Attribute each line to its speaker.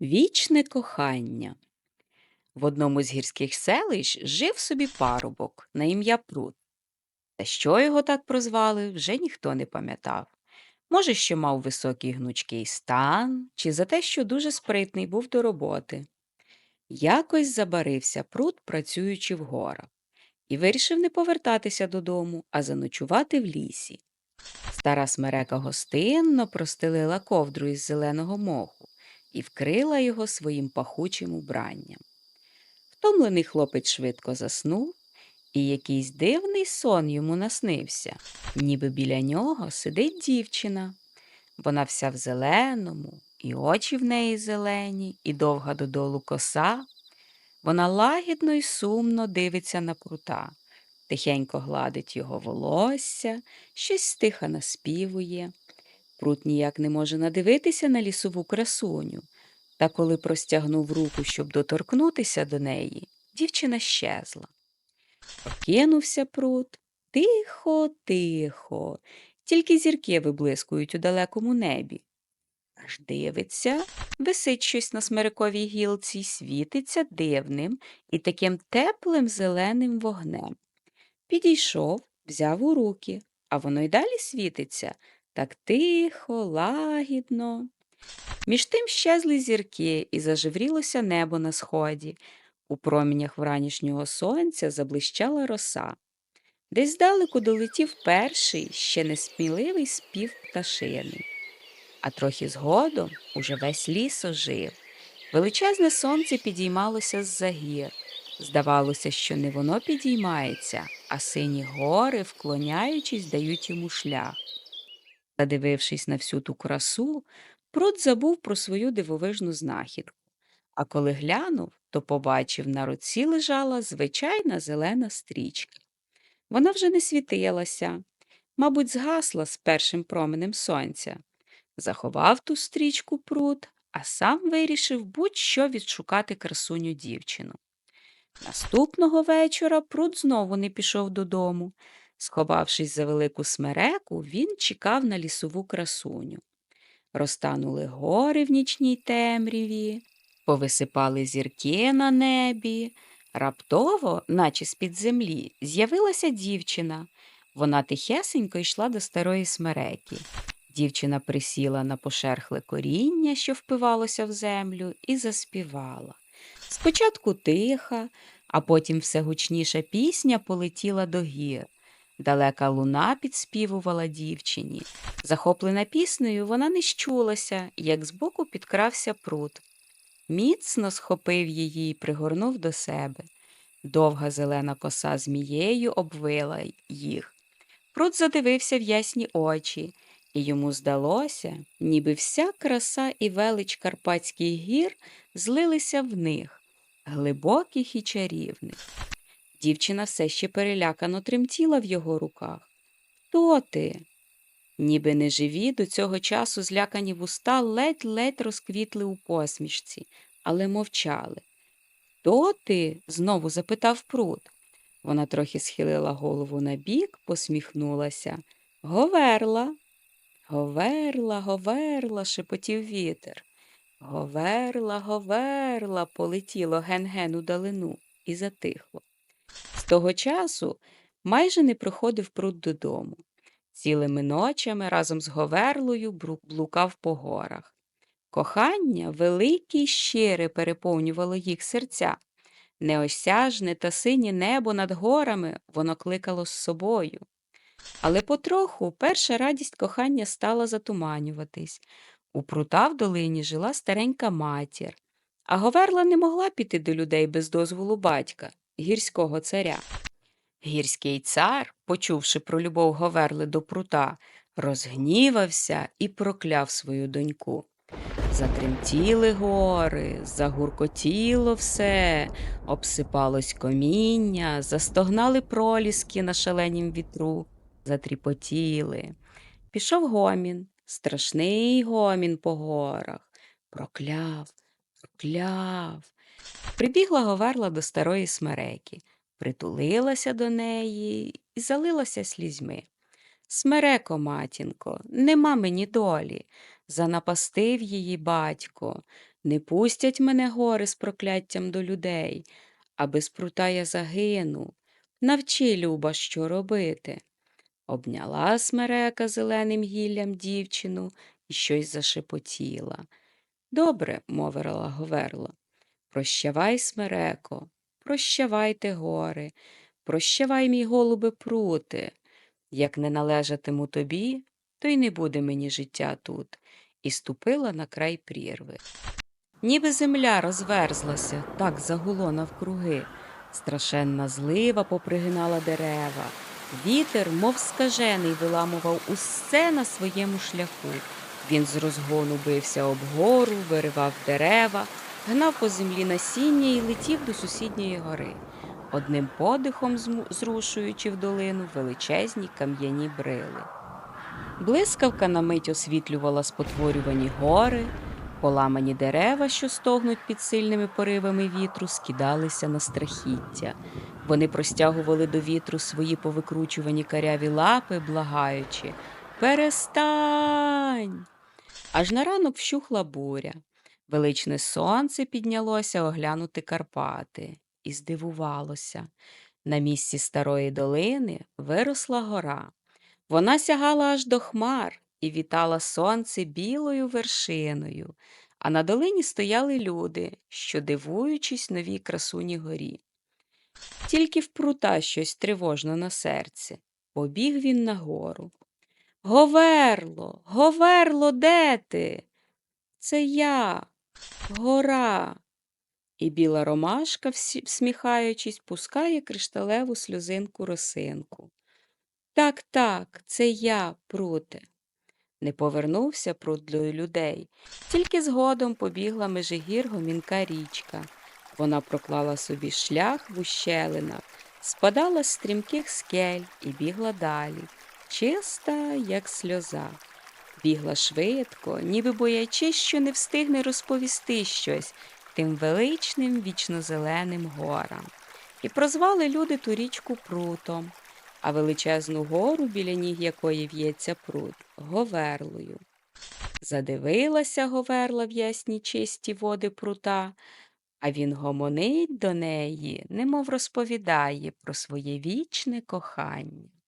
Speaker 1: Вічне кохання. В одному з гірських селищ жив собі парубок на ім'я Прут. Та що його так прозвали, вже ніхто не пам'ятав. Може, що мав високий гнучкий стан, чи за те, що дуже спритний був до роботи. Якось забарився Прут, працюючи в горах, і вирішив не повертатися додому, а заночувати в лісі. Стара смерека гостинно простелила ковдру із зеленого моху і вкрила його своїм пахучим убранням. Втомлений хлопець швидко заснув, і якийсь дивний сон йому наснився, ніби біля нього сидить дівчина. Вона вся в зеленому, і очі в неї зелені, і довга додолу коса. Вона лагідно й сумно дивиться на прута, тихенько гладить його волосся, щось стиха наспівує. Прут ніяк не може надивитися на лісову красуню, та коли простягнув руку, щоб доторкнутися до неї, дівчина щезла. Прокинувся прут. Тихо, тихо, тільки зірки виблискують у далекому небі. Аж дивиться, висить щось на смириковій гілці світиться дивним і таким теплим зеленим вогнем. Підійшов, взяв у руки, а воно й далі світиться, так тихо, лагідно. Між тим щезли зірки, і зажеврілося небо на сході. У промінях вранішнього сонця заблищала роса. Десь здалеку долетів перший, ще несміливий спів пташини. А трохи згодом уже весь ліс ожив. Величезне сонце підіймалося з-за гір. Здавалося, що не воно підіймається, а сині гори, вклоняючись, дають йому шлях. Задивившись на всю ту красу, Прут забув про свою дивовижну знахідку. А коли глянув, то побачив, на руці лежала звичайна зелена стрічка. Вона вже не світилася, мабуть, згасла з першим променем сонця. Заховав ту стрічку прут, а сам вирішив будь-що відшукати красуню дівчину. Наступного вечора прут знову не пішов додому. Сховавшись за велику смереку, він чекав на лісову красуню. Розтанули гори в нічній темряві, повисипали зірки на небі. Раптово, наче з-під землі, з'явилася дівчина. Вона тихесенько йшла до старої смереки. Дівчина присіла на пошерхле коріння, що впивалося в землю, і заспівала. Спочатку тиха, а потім все гучніша пісня полетіла до гір. Далека луна підспівувала дівчині. Захоплена піснею, вона не щулася, як збоку підкрався прут. Міцно схопив її і пригорнув до себе. Довга зелена коса змією обвила їх. Прут задивився в ясні очі, і йому здалося, ніби вся краса і велич Карпатських гір злилися в них, глибоких і чарівних. Дівчина все ще перелякано тремтіла в його руках. Хто ти? Ніби неживі, до цього часу злякані вуста ледь-ледь розквітли у посмішці, але мовчали. Хто ти? знову запитав прут. Вона трохи схилила голову на бік, посміхнулася. Говерла. Говерла, говерла, шепотів вітер. Говерла, говерла, полетіло ген-ген у далину і затихло. Того часу майже не приходив пруд додому. Цілими ночами разом з Говерлою блукав по горах. Кохання велике й щире переповнювало їх серця. Неосяжне та синє небо над горами воно кликало з собою. Але потроху перша радість кохання стала затуманюватись. У прута в долині жила старенька матір, а Говерла не могла піти до людей без дозволу батька, гірського царя. Гірський цар, почувши про любов Говерли до прута, розгнівався і прокляв свою доньку. Затремтіли гори, загуркотіло все, обсипалось коміння, застогнали проліски на шаленім вітру, затріпотіли. Пішов гомін, страшний гомін по горах. Прокляв, прокляв. Прибігла Говерла до старої смереки, притулилася до неї і залилася слізьми. Смереко, матінко, нема мені долі. Занапастив її батько. Не пустять мене гори з прокляттям до людей, а без прута я загину. Навчи, Люба, що робити. Обняла смерека зеленим гіллям дівчину і щось зашепотіла. Добре, мовила Говерла. Прощавай, смереко, прощавайте гори, прощавай, мій голубе прути. Як не належатиму тобі, то й не буде мені життя тут, і ступила на край прірви. Ніби земля розверзлася, так загуло навкруги. Страшенна злива попригинала дерева. Вітер, мов скажений, виламував усе на своєму шляху. Він з розгону бився об гору, виривав дерева, гнав по землі насіння і летів до сусідньої гори, одним подихом зрушуючи в долину величезні кам'яні брили. Блискавка на мить освітлювала спотворювані гори, поламані дерева, що стогнуть під сильними поривами вітру, скидалися на страхіття. Вони простягували до вітру свої повикручувані каряві лапи, благаючи Перестань. Аж на ранок вщухла буря. Величне сонце піднялося оглянути Карпати і здивувалося. На місці старої долини виросла гора. Вона сягала аж до хмар і вітала сонце білою вершиною, а на долині стояли люди, що, дивуючись новій красуні горі. Тільки в прута щось тривожно на серці. Побіг він нагору. Говерло, Говерло, де ти? Це я, гора. І біла ромашка, всміхаючись, пускає кришталеву сльозинку росинку. Так, так, це я, пруте. Не повернувся прут до людей, тільки згодом побігла межигір гомінка річка. Вона проклала собі шлях в ущелинах, спадала з стрімких скель і бігла далі, чиста, як сльоза. Бігла швидко, ніби боячись, що не встигне розповісти щось тим величним вічнозеленим горам. І прозвали люди ту річку прутом, а величезну гору, біля ніг якої в'ється прут, говерлою. Задивилася говерла в ясні чисті води прута, а він гомонить до неї, немов розповідає про своє вічне кохання.